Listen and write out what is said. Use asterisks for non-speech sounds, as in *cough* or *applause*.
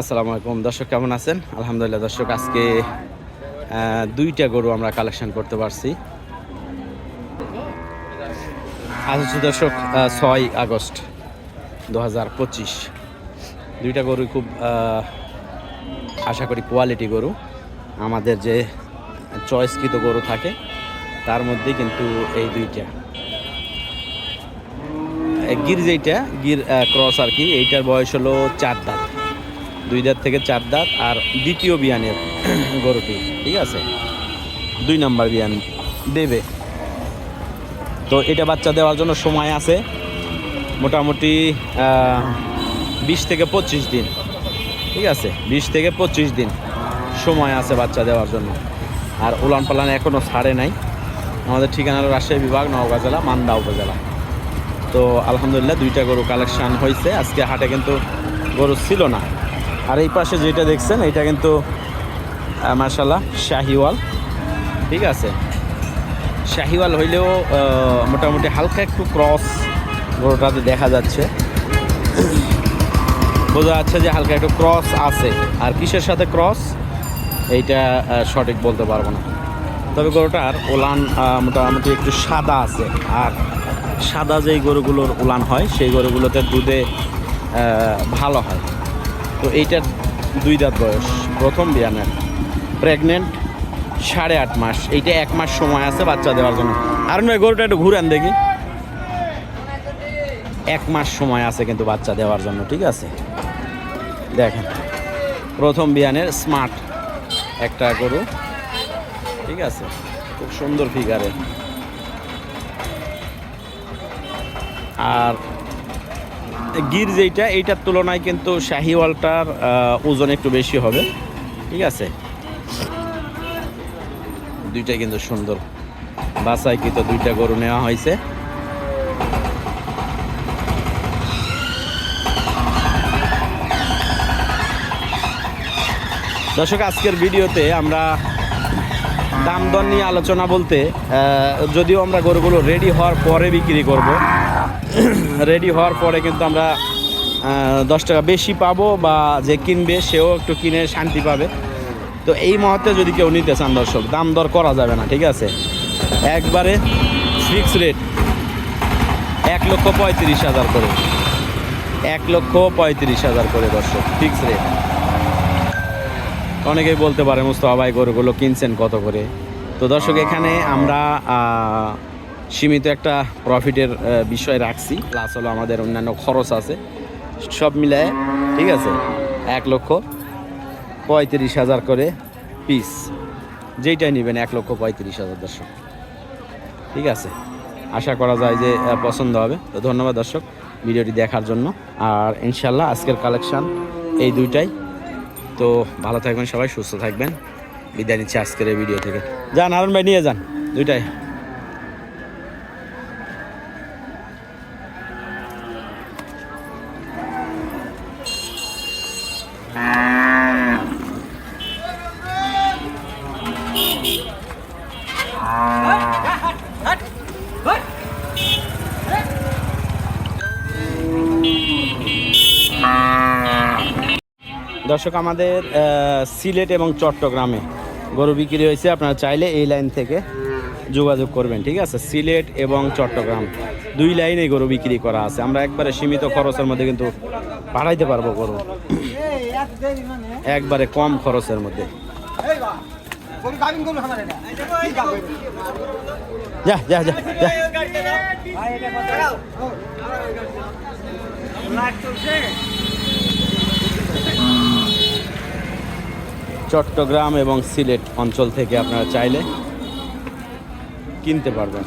আসসালামু আলাইকুম। দর্শক, কেমন আছেন? আলহামদুলিল্লাহ, দর্শক, আজকে দুইটা গরু আমরা কালেকশন করতে পারছি। আজ হচ্ছে দর্শক ছয় আগস্ট দু দুইটা গরু খুব আশা করি কোয়ালিটি গরু। আমাদের যে চয়েসকৃত গরু থাকে, তার মধ্যে কিন্তু এই দুইটা। গির যেইটা, গির ক্রস আর কি, এইটার বয়স হলো চার দাঁত। দুই দাঁত থেকে চার দাঁত আর দ্বিতীয় বিয়ানের গরুটি, ঠিক আছে? দুই নাম্বার বিয়ান দেবে। তো এটা বাচ্চা দেওয়ার জন্য সময় আছে, মোটামুটি বিশ থেকে পঁচিশ দিন, ঠিক আছে? বিশ থেকে পঁচিশ দিন সময় আছে বাচ্চা দেওয়ার জন্য। আর উলান পালান এখনও ছাড়ে নাই। আমাদের ঠিকানা হলো রাজশাহী বিভাগ, নওগাঁ জেলা, মান্দা উপজেলা। তো আলহামদুলিল্লাহ দুইটা গরু কালেকশান হয়েছে। আজকে হাটে কিন্তু গরু ছিল না। আর এই পাশে যেটা দেখছেন, এটা কিন্তু মার্শাল্লাহ শাহিওয়াল। ঠিক আছে? শাহিওয়াল হইলেও মোটামুটি হালকা একটু ক্রস গরুটাতে দেখা যাচ্ছে। বোঝা যাচ্ছে যে হালকা একটু ক্রস আছে। আর কিসের সাথে ক্রস এইটা সঠিক বলতে পারব না। তবে গরুটার ওলান মোটামুটি একটু সাদা আছে। আর সাদা যেই গরুগুলোর উলান হয়, সেই গরুগুলোতে দুধে ভালো হয়। তো এইটার দুই দাঁত বয়স। প্রথম বিয়ানের প্রেগনেন্ট সাড়ে আট মাস। এইটা এক মাস সময় আছে বাচ্চা দেওয়ার জন্য। আর নয়, গরুটা একটু ঘুরান দেখি। এক মাস সময় আছে কিন্তু বাচ্চা দেওয়ার জন্য, ঠিক আছে? দেখেন, প্রথম বিয়ানের স্মার্ট একটা গরু, ঠিক আছে? খুব সুন্দর ফিগারের আর গির যেইটা, এইটার তুলনায় কিন্তু শাহিওয়ালটার ওজন একটু বেশি হবে। ঠিক আছে? দুইটাই কিন্তু সুন্দর। বাসায় কিন্তু দুইটা গরু নেওয়া হয়েছে। দর্শক, আজকের ভিডিওতে আমরা দাম দর নিয়ে আলোচনা বলতে যদিও আমরা গরুগুলো রেডি হওয়ার পরে বিক্রি করব। *clears throat* রেডি হওয়ার পরে কিন্তু আমরা দশ টাকা বেশি পাবো বা যে কিনবে সেও একটু কিনে শান্তি পাবে। তো এই মুহূর্তে যদি কেউ নিতে চান দর্শক দাম দর করা যাবে না, ঠিক আছে? একবারে ফিক্স রেট এক লক্ষ পঁয়ত্রিশ হাজার করে। এক লক্ষ পঁয়ত্রিশ হাজার করে দর্শক ফিক্স রেট অনেকেই বলতে পারে মুস্তফা ভাই গরুগুলো কিনছেন কত করে? তো দর্শক এখানে আমরা সীমিত একটা প্রফিটের বিষয় রাখছি। প্লাস হলো আমাদের অন্যান্য খরচ আছে। সব মিলায় ঠিক আছে এক লক্ষ পঁয়ত্রিশ হাজার করে পিস যেইটাই নেবেন এক লক্ষ পঁয়ত্রিশ হাজার দর্শক। ঠিক আছে? আশা করা যায় যে পছন্দ হবে। তো ধন্যবাদ দর্শক ভিডিওটি দেখার জন্য। আর ইনশাল্লাহ আজকের কালেকশান এই দুইটাই। তো ভালো থাকবেন সবাই সুস্থ থাকবেন। বিদায় নিচ্ছি আজকের এই ভিডিও থেকে। যান আরুন ভাই নিয়ে যান। দুইটাই। দর্শক, আমাদের সিলেট এবং চট্টগ্রামে গরু বিক্রি হয়েছে। আপনারা চাইলে এই লাইন থেকে যোগাযোগ করবেন, ঠিক আছে? সিলেট এবং চট্টগ্রাম, দুই লাইনে গরু বিক্রি করা আছে। আমরা একবারে সীমিত খরচের মধ্যে কিন্তু পাঠাইতে পারব গরু। একবারে কম খরচের মধ্যে। যা যা যা যা। চট্টগ্রাম এবং সিলেট অঞ্চল থেকে আপনারা চাইলে কিনতে পারবেন।